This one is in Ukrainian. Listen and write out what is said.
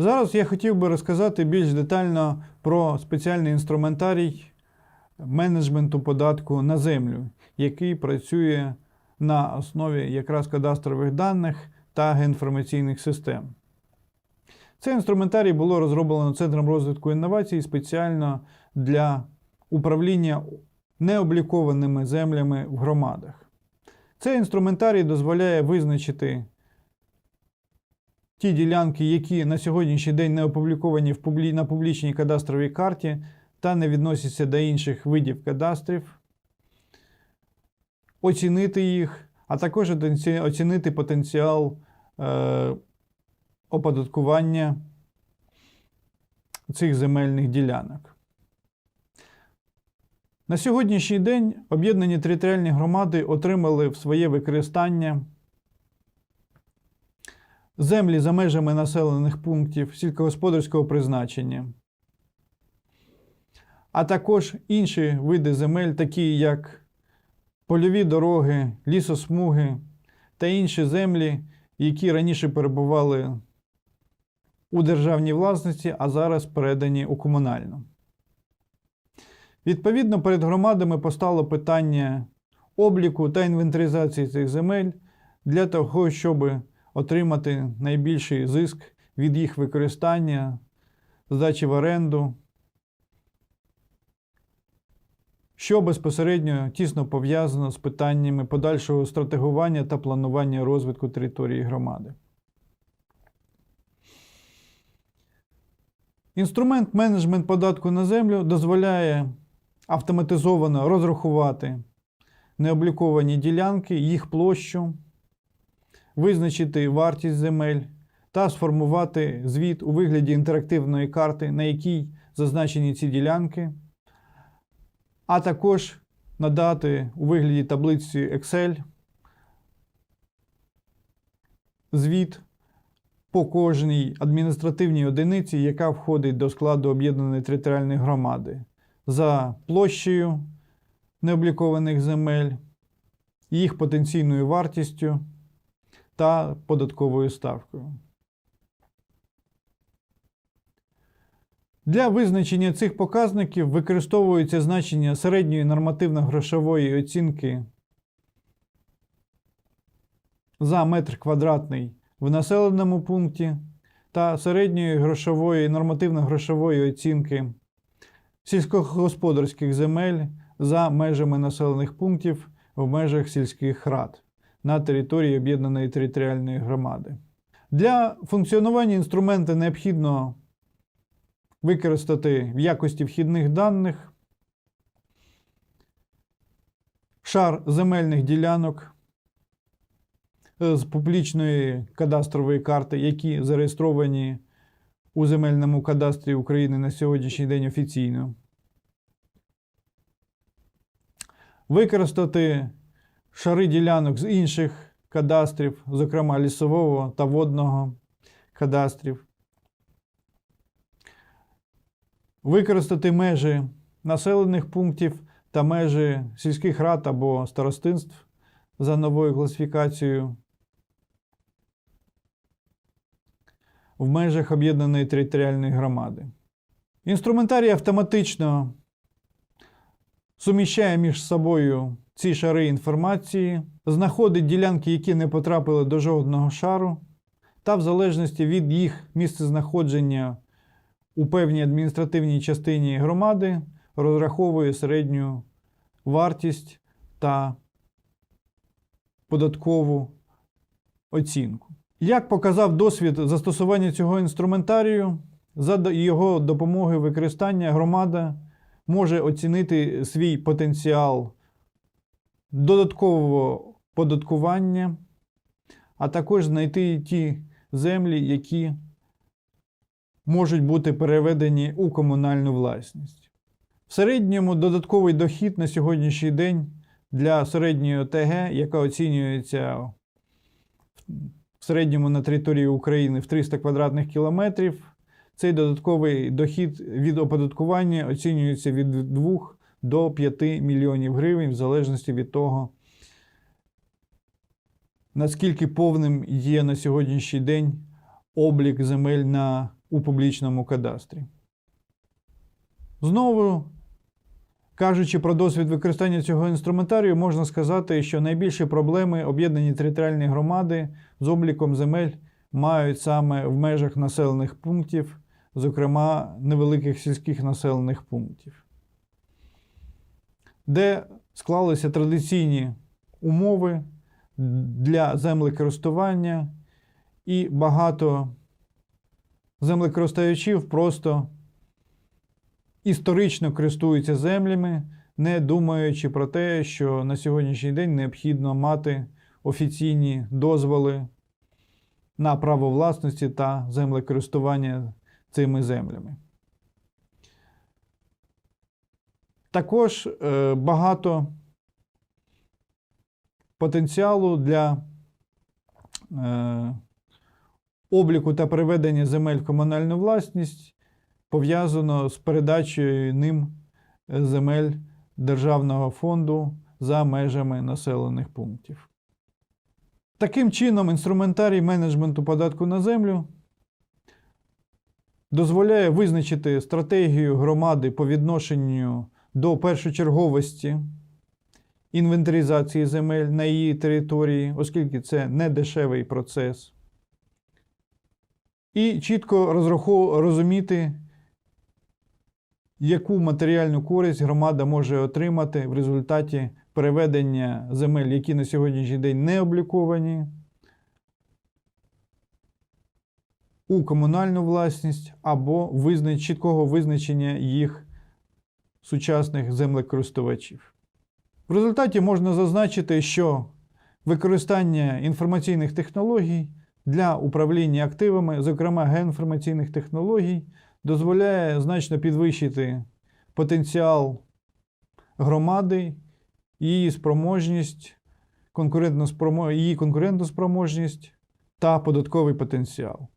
Зараз я хотів би розказати більш детально про спеціальний інструментарій менеджменту податку на землю, який працює на основі якраз кадастрових даних та геоінформаційних систем. Цей інструментарій було розроблено Центром розвитку інновацій спеціально для управління необлікованими землями в громадах. Цей інструментарій дозволяє визначити ті ділянки, які на сьогоднішній день не опубліковані в публі... на публічній кадастровій карті та не відносяться до інших видів кадастрів, оцінити їх, а також оцінити потенціал е, оподаткування цих земельних ділянок. На сьогоднішній день об'єднані територіальні громади отримали в своє використання землі за межами населених пунктів сільськогосподарського призначення, а також інші види земель, такі як польові дороги, лісосмуги та інші землі, які раніше перебували у державній власності, а зараз передані у комунальну. Відповідно, перед громадами постало питання обліку та інвентаризації цих земель для того, щоб отримати найбільший зиск від їх використання, здачі в оренду, що безпосередньо тісно пов'язано з питаннями подальшого стратегування та планування розвитку території громади. Інструмент менеджмент податку на землю дозволяє автоматизовано розрахувати необліковані ділянки, їх площу, визначити вартість земель та сформувати звіт у вигляді інтерактивної карти, на якій зазначені ці ділянки, а також надати у вигляді таблиці Excel звіт по кожній адміністративній одиниці, яка входить до складу об'єднаної територіальної громади, за площею необлікованих земель, їх потенційною вартістю та податковою ставкою. Для визначення цих показників використовується значення середньої нормативно-грошової оцінки за метр квадратний в населеному пункті та середньої грошової нормативно-грошової оцінки сільськогосподарських земель за межами населених пунктів в межах сільських рад на території об'єднаної територіальної громади. Для функціонування інструменту необхідно використати в якості вхідних даних шар земельних ділянок е, з публічної кадастрової карти, які зареєстровані у земельному кадастрі України на сьогоднішній день офіційно. Використати шари ділянок з інших кадастрів, зокрема лісового та водного кадастрів. Використати межі населених пунктів та межі сільських рад або старостинств за новою класифікацією в межах об'єднаної територіальної громади. Інструментарій автоматично суміщає між собою ці шари інформації, знаходить ділянки, які не потрапили до жодного шару, та в залежності від їх місцезнаходження у певній адміністративній частині громади розраховує середню вартість та податкову оцінку. Як показав досвід застосування цього інструментарію, за його допомогою використання громада може оцінити свій потенціал додаткового податкування, а також знайти ті землі, які можуть бути переведені у комунальну власність. В середньому додатковий дохід на сьогоднішній день для середньої ОТГ, яка оцінюється в середньому на території України в 300 квадратних кілометрів, цей додатковий дохід від оподаткування оцінюється від 2 до 5 мільйонів гривень, в залежності від того, наскільки повним є на сьогоднішній день облік земель на у публічному кадастрі. Знову, кажучи про досвід використання цього інструментарію, можна сказати, що найбільші проблеми об'єднані територіальні громади з обліком земель мають саме в межах населених пунктів, зокрема невеликих сільських населених пунктів, де склалися традиційні умови для землекористування, і багато землекористувачів просто історично користуються землями, не думаючи про те, що на сьогоднішній день необхідно мати офіційні дозволи на право власності та землекористування цими землями. Також е, багато потенціалу для е, обліку та переведення земель в комунальну власність пов'язано з передачею ним земель Державного фонду за межами населених пунктів. Таким чином, інструментарій менеджменту податку на землю дозволяє визначити стратегію громади по відношенню до першочерговості інвентаризації земель на її території, оскільки це не дешевий процес. І чітко розуміти, яку матеріальну користь громада може отримати в результаті переведення земель, які на сьогоднішній день не обліковані, у комунальну власність або визна- чіткого визначення їх сучасних землекористувачів. В результаті можна зазначити, що використання інформаційних технологій для управління активами, зокрема геоінформаційних технологій, дозволяє значно підвищити потенціал громади, її спроможність, конкурентоспомо- її конкурентоспроможність та податковий потенціал.